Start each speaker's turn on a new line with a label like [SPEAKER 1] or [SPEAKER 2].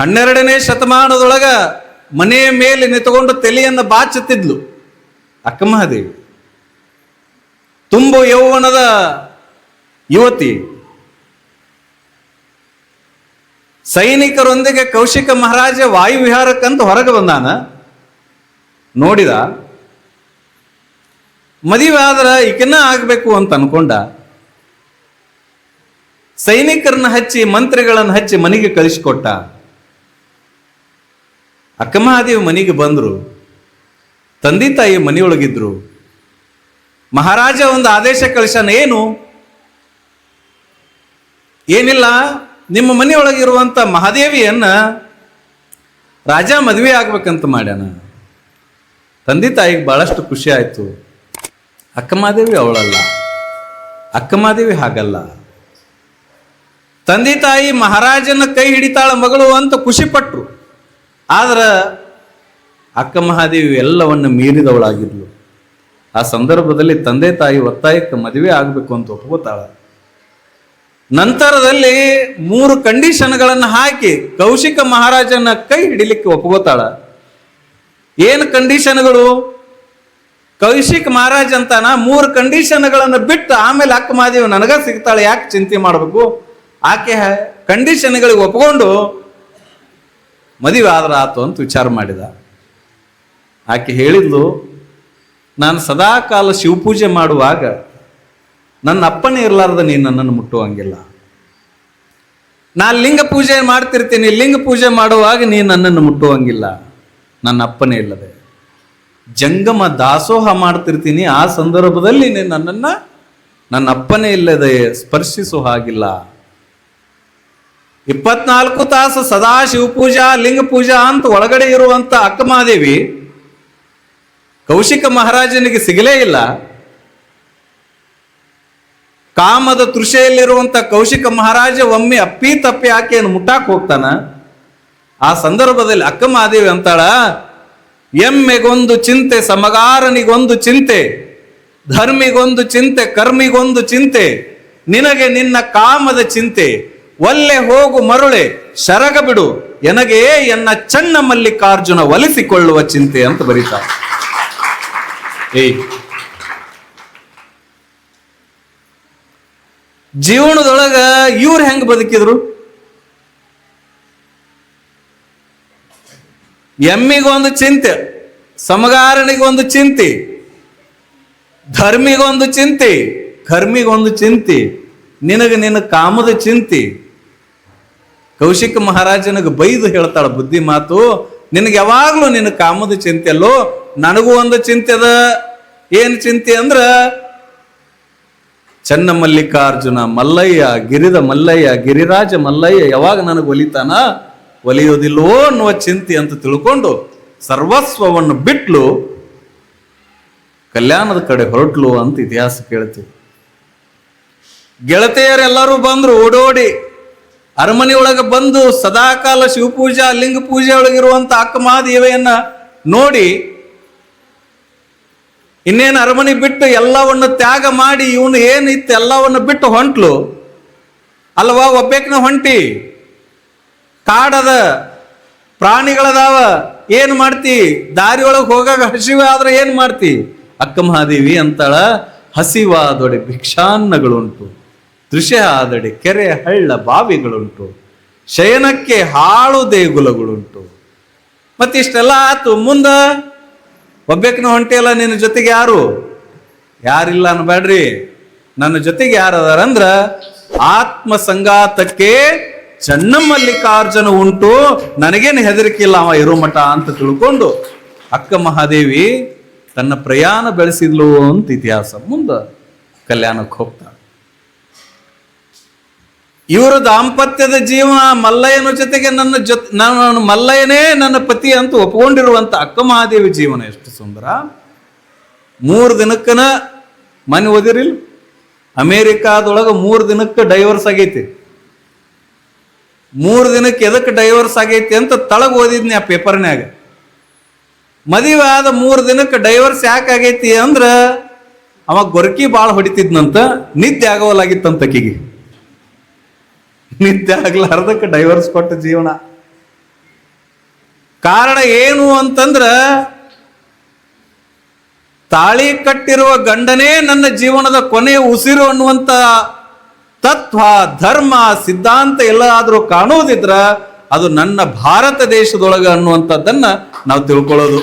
[SPEAKER 1] ಹನ್ನೆರಡನೇ ಶತಮಾನದೊಳಗ ಮನೆಯ ಮೇಲೆ ನಿಂತುಕೊಂಡು ತಲೆಯನ್ನು ಬಾಚುತ್ತಿದ್ಲು ಅಕ್ಕಮಹಾದೇವಿ ತುಂಬು ಯೌವನದ ಯುವತಿ. ಸೈನಿಕರೊಂದಿಗೆ ಕೌಶಿಕ ಮಹಾರಾಜ ವಾಯುವಿಹಾರಕ್ಕಂತ ಹೊರಗೆ ಬಂದಾನ. ನೋಡಿದ. ಮದುವೆ ಆದ್ರೆ ಈಕಿನ್ನ ಆಗಬೇಕು ಅಂತ ಅನ್ಕೊಂಡ. ಸೈನಿಕರನ್ನ ಹಚ್ಚಿ ಮಂತ್ರಿಗಳನ್ನ ಹಚ್ಚಿ ಮನೆಗೆ ಕಳಿಸಿಕೊಟ್ಟ. ಅಕ್ಕಮಹಾದೇವಿ ಮನೆಗೆ ಬಂದರು. ತಂದೆ ತಾಯಿ ಮನೆಯೊಳಗಿದ್ರು. ಮಹಾರಾಜ ಒಂದು ಆದೇಶ ಕಳಿಸನ ಏನು? ಏನಿಲ್ಲ, ನಿಮ್ಮ ಮನೆಯೊಳಗಿರುವಂಥ ಮಹಾದೇವಿಯನ್ನ ರಾಜ ಮದುವೆ ಆಗ್ಬೇಕಂತ ಮಾಡ್ಯಾನ. ತಂದೆ ತಾಯಿಗೆ ಬಹಳಷ್ಟು ಖುಷಿ ಆಯಿತು. ಅಕ್ಕಮಹಾದೇವಿ ಅವಳಲ್ಲ. ಅಕ್ಕಮಹಾದೇವಿ ಹಾಗಲ್ಲ. ತಂದೆ ತಾಯಿ ಮಹಾರಾಜನ ಕೈ ಹಿಡಿತಾಳ ಮಗಳು ಅಂತ ಖುಷಿ ಪಟ್ರು. ಆದ್ರ ಅಕ್ಕ ಮಹಾದೇವಿ ಎಲ್ಲವನ್ನು ಮೀರಿದವಳಾಗಿದ್ಲು. ಆ ಸಂದರ್ಭದಲ್ಲಿ ತಂದೆ ತಾಯಿ ಒತ್ತಾಯಕ್ಕೆ ಮದುವೆ ಆಗಬೇಕು ಅಂತ ಒಪ್ಕೋತಾಳ ನಂತರದಲ್ಲಿ ಮೂರು ಕಂಡೀಷನ್ಗಳನ್ನು ಹಾಕಿ ಕೌಶಿಕ ಮಹಾರಾಜನ ಕೈ ಹಿಡಿಲಿಕ್ಕೆ ಒಪ್ಕೋತಾಳ. ಏನು ಕಂಡೀಷನ್ಗಳು? ಕೌಶಿಕ್ ಮಹಾರಾಜ್ ಅಂತಾನ ಮೂರು ಕಂಡೀಷನ್ಗಳನ್ನು ಬಿಟ್ಟು ಆಮೇಲೆ ಅಕ್ಕ ಮಹಾದೇವಿ ನನಗ ಸಿಗ್ತಾಳೆ, ಯಾಕೆ ಚಿಂತೆ ಮಾಡಬೇಕು? ಆಕೆ ಕಂಡೀಷನ್ಗಳಿಗೆ ಒಪ್ಕೊಂಡು ಮದುವೆ ಆದ್ರೆ ಆತು ಅಂತ ವಿಚಾರ ಮಾಡಿದ. ಆಕೆ ಹೇಳಿದ್ಲು, ನಾನು ಸದಾ ಕಾಲ ಶಿವಪೂಜೆ ಮಾಡುವಾಗ ನನ್ನ ಅಪ್ಪನೇ ಇರಲಾರ್ದ ನೀನು ನನ್ನನ್ನು ಮುಟ್ಟುವಂಗಿಲ್ಲ. ನಾನು ಲಿಂಗ ಪೂಜೆ ಮಾಡ್ತಿರ್ತೀನಿ, ಲಿಂಗ ಪೂಜೆ ಮಾಡುವಾಗ ನೀನು ನನ್ನನ್ನು ಮುಟ್ಟುವಂಗಿಲ್ಲ. ನನ್ನ ಅಪ್ಪನೇ ಇಲ್ಲದೆ. ಜಂಗಮ ದಾಸೋಹ ಮಾಡ್ತಿರ್ತೀನಿ, ಆ ಸಂದರ್ಭದಲ್ಲಿ ನೀನು ನನ್ನನ್ನು, ನನ್ನ ಅಪ್ಪನೇ ಇಲ್ಲದೆ ಸ್ಪರ್ಶಿಸೋ ಹಾಗಿಲ್ಲ. ಇಪ್ಪತ್ನಾಲ್ಕು ತಾಸು ಸದಾ ಶಿವಪೂಜಾ ಲಿಂಗ ಪೂಜಾ ಅಂತ ಒಳಗಡೆ ಇರುವಂತ ಅಕ್ಕಮಾದೇವಿ ಕೌಶಿಕ ಮಹಾರಾಜನಿಗೆ ಸಿಗಲೇ ಇಲ್ಲ. ಕಾಮದ ತೃಷೆಯಲ್ಲಿರುವಂತ ಕೌಶಿಕ ಮಹಾರಾಜ ಒಮ್ಮೆ ಅಪ್ಪಿ ತಪ್ಪಿ ಆಕೆಯನ್ನು ಮುಟ್ಟಾಕ್ ಹೋಗ್ತಾನ. ಆ ಸಂದರ್ಭದಲ್ಲಿ ಅಕ್ಕ ಮಹಾದೇವಿ ಅಂತಾಳ, ಎಮ್ಮೆಗೊಂದು ಚಿಂತೆ, ಸಮಗಾರನಿಗೊಂದು ಚಿಂತೆ, ಧರ್ಮಿಗೊಂದು ಚಿಂತೆ, ಕರ್ಮಿಗೊಂದು ಚಿಂತೆ, ನಿನಗೆ ನಿನ್ನ ಕಾಮದ ಚಿಂತೆ ಒಲ್ಲೆ ಹೋಗು ಮರುಳೆ ಶರಗ ಬಿಡು. ಎನಗೆ ಎನ್ನ ಚನ್ನ ಮಲ್ಲಿಕಾರ್ಜುನ ಒಲಿಸಿಕೊಳ್ಳುವ ಚಿಂತೆ ಅಂತ ಬರೀತಾರೆ ಏಯ್. ಜೀವನದೊಳಗ ಇವ್ರು ಹೆಂಗ್ ಬದುಕಿದ್ರು? ಎಮ್ಮಿಗೊಂದು ಚಿಂತೆ, ಸಮಗಾರನಿಗೊಂದು ಚಿಂತೆ, ಧರ್ಮಿಗೊಂದು ಚಿಂತೆ, ಕರ್ಮಿಗೊಂದು ಚಿಂತೆ, ನಿನಗೆ ನಿನ್ನ ಕಾಮದ ಚಿಂತೆ ಕೌಶಿಕ ಮಹಾರಾಜನಿಗೆ ಬೈದು ಹೇಳ್ತಾಳ, ಬುದ್ಧಿ ಮಾತು, ನಿನಗೆ ಯಾವಾಗಲೂ ನಿನ್ನ ಕಾಮದ ಚಿಂತೆ ಅಲ್ಲೋ? ನನಗೂ ಒಂದು ಚಿಂತೆ ಅದ. ಏನು ಚಿಂತೆ ಅಂದ್ರ, ಚನ್ನ ಮಲ್ಲಿಕಾರ್ಜುನ ಮಲ್ಲಯ್ಯ, ಗಿರಿದ ಮಲ್ಲಯ್ಯ, ಗಿರಿರಾಜ ಮಲ್ಲಯ್ಯ ಯಾವಾಗ ನನಗೆ ಒಲಿತಾನ? ಒಲಿಯೋದಿಲ್ಲೋ ಅನ್ನುವ ಚಿಂತೆ ಅಂತ ತಿಳ್ಕೊಂಡು ಸರ್ವಸ್ವವನ್ನು ಬಿಟ್ಲು, ಕಲ್ಯಾಣದ ಕಡೆ ಹೊರಟ್ಲು ಅಂತ ಇತಿಹಾಸ ಕೇಳ್ತೀವಿ. ಗೆಳತಿಯರೆಲ್ಲರೂ ಬಂದ್ರು ಓಡೋಡಿ. ಅರಮನೆ ಒಳಗೆ ಬಂದು ಸದಾಕಾಲ ಶಿವಪೂಜಾ, ಲಿಂಗ ಪೂಜೆ ಒಳಗಿರುವಂತ ಅಕ್ಕ ಮಹಾದೇವೆಯನ್ನ ನೋಡಿ ಇನ್ನೇನು ಅರಮನೆ ಬಿಟ್ಟು ಎಲ್ಲವನ್ನು ತ್ಯಾಗ ಮಾಡಿ ಇವನು ಏನಿತ್ತು ಎಲ್ಲವನ್ನು ಬಿಟ್ಟು ಹೊಂಟ್ಲು? ಅಲ್ವಾ ಒಬ್ಬೇಕನ ಹೊಂಟಿ? ಕಾಡದ ಪ್ರಾಣಿಗಳದಾವ, ಏನು ಮಾಡ್ತಿ? ದಾರಿ ಒಳಗೆ ಹೋಗಾಗ ಹಸಿವೆ ಆದ್ರೆ ಏನು ಮಾಡ್ತಿ? ಅಕ್ಕ ಮಹಾದೇವಿ ಅಂತಾಳ ಹಸಿವಾದೊಡೆ ಭಿಕ್ಷಾನ್ನಗಳುಂಟು. ದೃಶ್ಯ ಆದಡೆ ಕೆರೆ ಹಳ್ಳ ಬಾವಿಗಳುಂಟು, ಶಯನಕ್ಕೆ ಹಾಳು ದೇಗುಲಗಳುಂಟು. ಮತ್ತಿಷ್ಟೆಲ್ಲ ಆತು, ಮುಂದ ಒಬ್ಬಕ್ಕಿನ ಹೊಂಟಿಯಲ್ಲ, ನಿನ್ನ ಜೊತೆಗೆ ಯಾರು? ಯಾರಿಲ್ಲ ಅನ್ಬೇಡ್ರಿ ನನ್ನ ಜೊತೆಗೆ ಯಾರು ಅದಾರಂದ್ರ ಆತ್ಮ ಸಂಗಾತಕ್ಕೆ ಚನ್ನಮಲ್ಲಿಕಾರ್ಜುನ ಉಂಟು. ನನಗೇನು ಹೆದರಿಕಿಲ್ಲ ಅವ ಇರೋ ಮಠ ಅಂತ ತಿಳ್ಕೊಂಡು, ಅಕ್ಕ ಮಹಾದೇವಿ ತನ್ನ ಪ್ರಯಾಣ ಬೆಳೆಸಿದ್ಲು ಅಂತ ಇತಿಹಾಸ. ಮುಂದ ಕಲ್ಯಾಣಕ್ಕೆ ಹೋಗ್ತಾಳೆ. ಇವರ ದಾಂಪತ್ಯದ ಜೀವನ ಮಲ್ಲಯ್ಯನ ಜೊತೆಗೆ ನನ್ನ ಜೊತೆ ನಾನು ಮಲ್ಲಯ್ಯನೇ ನನ್ನ ಪತಿ ಅಂತ ಒಪ್ಕೊಂಡಿರುವಂಥ ಅಕ್ಕ ಮಹಾದೇವಿ ಜೀವನ ಎಷ್ಟು ಸುಂದರ. ಮೂರು ದಿನಕ್ಕನ ಮನೆ ಓದಿರಿಲ್ ಅಮೇರಿಕಾದೊಳಗೆ ಮೂರು ದಿನಕ್ಕೆ ಡೈವರ್ಸ್ ಆಗೈತಿ. ಮೂರು ದಿನಕ್ಕೆ ಎದಕ್ಕೆ ಡೈವರ್ಸ್ ಆಗೈತಿ ಅಂತ ತಳಗ ಓದಿದ್ನಿ ಆ ಪೇಪರ್ನ್ಯಾಗ. ಮದುವೆ ಆದ ಮೂರು ದಿನಕ್ಕೆ ಡೈವರ್ಸ್ ಯಾಕೆ ಆಗೈತಿ ಅಂದ್ರೆ ಅವ ಗೊರಕಿ ಭಾಳ ಹೊಡಿತಿದ್ನಂತ, ನಿದ್ದೆ ಆಗೋಲಾಗಿತ್ತಂತ ಆಕಿಗೆ ನಿದ್ದೆ ಆಗ್ಲಾರ್ದಕ್ಕೆ ಡೈವರ್ಸ್ ಕೊಟ್ಟ ಜೀವನ. ಕಾರಣ ಏನು ಅಂತಂದ್ರ ತಾಳಿ ಕಟ್ಟಿರುವ ಗಂಡನೇ ನನ್ನ ಜೀವನದ ಕೊನೆಯ ಉಸಿರು ಅನ್ನುವಂತ ತತ್ವ, ಧರ್ಮ, ಸಿದ್ಧಾಂತ ಎಲ್ಲಾದರೂ ಕಾಣೋದಿದ್ರ ಅದು ನನ್ನ ಭಾರತ ದೇಶದೊಳಗೆ ಅನ್ನುವಂಥದ್ದನ್ನ ನಾವು ತಿಳ್ಕೊಳ್ಳೋದು.